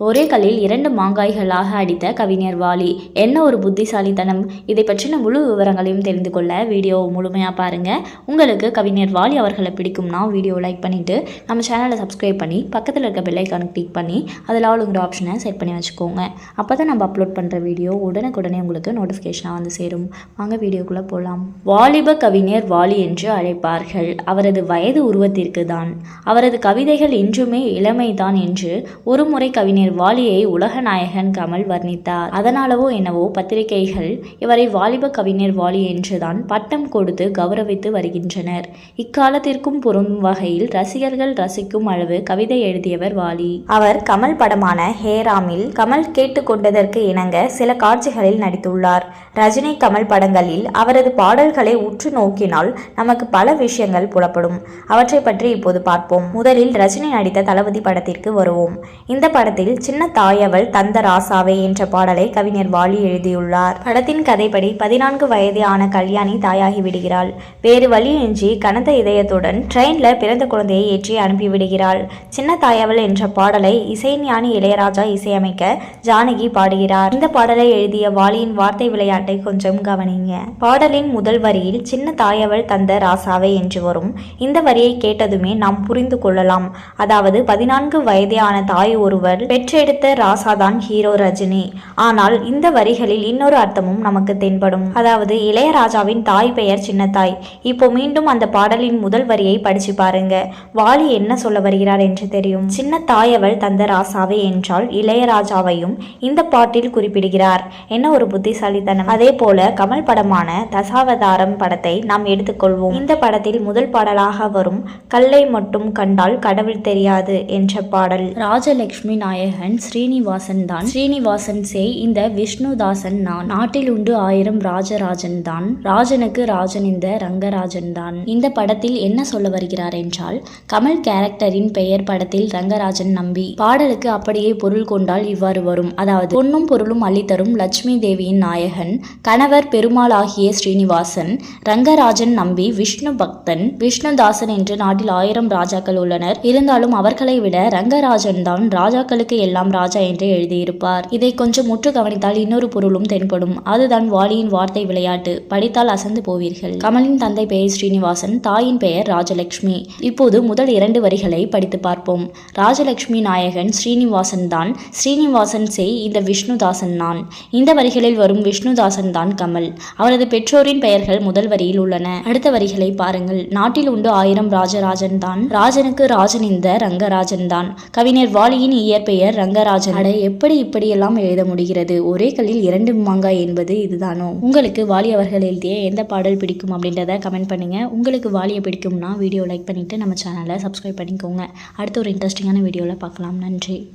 ஒரே கல்லில் இரண்டு மாங்காய்களாக அடித்த கவிஞர் வாலி. என்ன ஒரு புத்திசாலித்தனம்? இதை பற்றின முழு விவரங்களையும் தெரிந்து கொள்ள வீடியோ முழுமையாக பாருங்கள் உங்களுக்கு கவிஞர் வாலி அவர்களை பிடிக்கும்னா வீடியோ லைக் பண்ணிவிட்டு நம்ம சேனலை சப்ஸ்கிரைப் பண்ணி பக்கத்தில் இருக்க பெல்லைக்கான கிளிக் பண்ணி அதில் ஆளுங்கிற ஆப்ஷனை செட் பண்ணி வச்சுக்கோங்க. அப்போ தான் நம்ம அப்லோட் பண்ணுற வீடியோ உடனுக்குடனே உங்களுக்கு நோட்டிஃபிகேஷனாக வந்து சேரும். வாங்க வீடியோக்குள்ளே போகலாம் வாலிப கவிஞர் வாலி என்று அழைப்பார்கள். அவரது வயது உருவத்திற்கு தான். அவரது கவிதைகள் இன்றுமே இளமைதான் என்று ஒருமுறை கவிஞர் வாலியை உலகநாயகன் கமல் வர்ணித்தார். அதனாலவோ என்னவோ பத்திரிகைகள் இவரை வாலிப கவிஞர் வாலி என்றுதான் பட்டம் கொடுத்து கௌரவித்து வருகின்றனர். இக்காலத்திற்கும் பொருந்தும் வகையில் ரசிகர்கள் ரசிக்கும் அளவு கவிதை எழுதியவர் வாலி. அவர் கமல் படமான ஹேராமில் கமல் கேட்டுக்கொண்டதற்கு இணங்க சில காட்சிகளில் நடித்துள்ளார். ரஜினி கமல் படங்களில் அவரது பாடல்களை உற்று நோக்கினால் நமக்கு பல விஷயங்கள் புலப்படும். அவற்றை பற்றி இப்போது பார்ப்போம். முதலில் ரஜினி நடித்த தளபதி படத்திற்கு வருவோம். இந்த படத்தில் சின்ன தாயவள் தந்த ராசாவே என்ற பாடலை கவிஞர் வாலி எழுதியுள்ளார். படத்தின் கதைப்படி பதினான்கு வயது ஆன கல்யாணி தாயாகி விடுகிறாள். வேறு வழியின்றி கனத்த இதயத்துடன் ட்ரெயின்ல பிறந்த குழந்தையை ஏற்றி அனுப்பிவிடுகிறாள் சின்ன தாயவள் என்ற பாடலை இசைஞானி இளையராஜா இசையமைக்க ஜானகி பாடுகிறார். இந்த பாடலை எழுதிய வாலியின் வார்த்தை விளையாட்டை கொஞ்சம் கவனிங்க. பாடலின் முதல் வரியில் சின்ன தாயவள் தந்த ராசாவே என்று வரும். இந்த வரியை கேட்டதுமே நாம் புரிந்து கொள்ளலாம். அதாவது பதினான்கு வயதே ஆன தாய் ஒருவர் பெற்றெடுத்த ராசாதான் ஹீரோ ரஜினி. ஆனால் இந்த வரிகளில் இன்னொரு அர்த்தமும் நமக்கு தென்படும். அதாவது இளையராஜாவின் தாய் பெயர் சின்னத்தாய். இப்போ மீண்டும் அந்த பாடலின் முதல் வரியை படிச்சு பாருங்க. வாலி என்ன சொல்ல வருகிறார் என்று தெரியும். சின்ன தாயவள் தந்த ராசாவே என்றால் இளையராஜாவையும் இந்த பாட்டில் குறிப்பிடுகிறார் என்ன ஒரு புத்திசாலித்தனம். அதே போல கமல் படமான தசாவதாரம் படத்தை நாம் எடுத்துக்கொள்வோம். இந்த படத்தில் முதல் பாடலாக வரும் கல்லை மட்டும் கண்டால் கடவுள் தெரியாது என்ற பாடல். ராஜலட்சுமி நாயகன் ஸ்ரீனிவாசன் தான். ஸ்ரீனிவாசன் சே இந்த விஷ்ணுதாசன் நான். நாட்டில் உண்டு ஆயிரம் ராஜராஜன் தான். ராஜனுக்கு ராஜன் இந்த ரங்கராஜன் தான். இந்த படத்தில் என்ன சொல்ல வருகிறார் என்றால் கமல் கேரக்டரின் பெயர் படத்தில் ரங்கராஜன் நம்பி. பாடலுக்கு அப்படியே பொருள் கொண்டால் இவ்வாறு வரும். அதாவது பொன்னும் பொருளும் அள்ளித்தரும் லட்சுமி தேவியின் நாயகன் கணவர் பெருமாளாகிய ஸ்ரீனிவாசன் ரங்கராஜன் நம்பி விஷ்ணு பக்தன் விஷ்ணுதாசன் என்று நாட்டில் ஆயிரம் ராஜாக்கள் உள்ளனர். இருந்தாலும் அவர்களை விட ரங்கராஜன் தான் ராஜாக்களுக்கு எல்லாம் ராஜா என்று எழுதியிருப்பார். இதை கொஞ்சம் முற்று கவனித்தால் இன்னொரு பொருளும் தென்படும். அதுதான் வாலியின் வார்த்தை விளையாட்டு. படித்தால் அசந்து போவீர்கள். கமலின் தந்தை பெயர் ஸ்ரீனிவாசன் தாயின் பெயர் ராஜலட்சுமி இப்போது முதல் இரண்டு வரிகளை படித்து பார்ப்போம். ராஜலட்சுமி நாயகன் ஸ்ரீனிவாசன் தான். ஸ்ரீனிவாசன் செய் இந்த விஷ்ணுதாசன் நான். இந்த வரிகளில் வரும் விஷ்ணுதாசன் தான் கமல். அவரது பெற்றோரின் பெயர்கள் முதல் வரியில் உள்ளன. அடுத்த வரிகளை பாருங்கள். நாட்டில் உண்டு ஆயிரம் ராஜராஜன் தான். ராஜனுக்கு ராஜன் இந்த ரங்கராஜன் தான். கவிஞர் வாலியின் இயற்பெயர் ரங்கராஜன். அட எப்படி இப்படியெல்லாம் எழுத முடிகிறது? ஒரே கல்லில் இரண்டு மாங்காய் என்பது இதுதானோ? உங்களுக்கு வாலி அவர்கள் எழுதிய எந்த பாடல் பிடிக்கும் அப்படின்றத கமெண்ட் பண்ணுங்க. உங்களுக்கு வாலியை பிடிக்கும்னா வீடியோ லைக் பண்ணிட்டு நம்ம சேனலை சப்ஸ்கிரைப் பண்ணிக்கோங்க. அடுத்த ஒரு இன்ட்ரெஸ்டிங்கான வீடியோவில் பார்க்கலாம். நன்றி.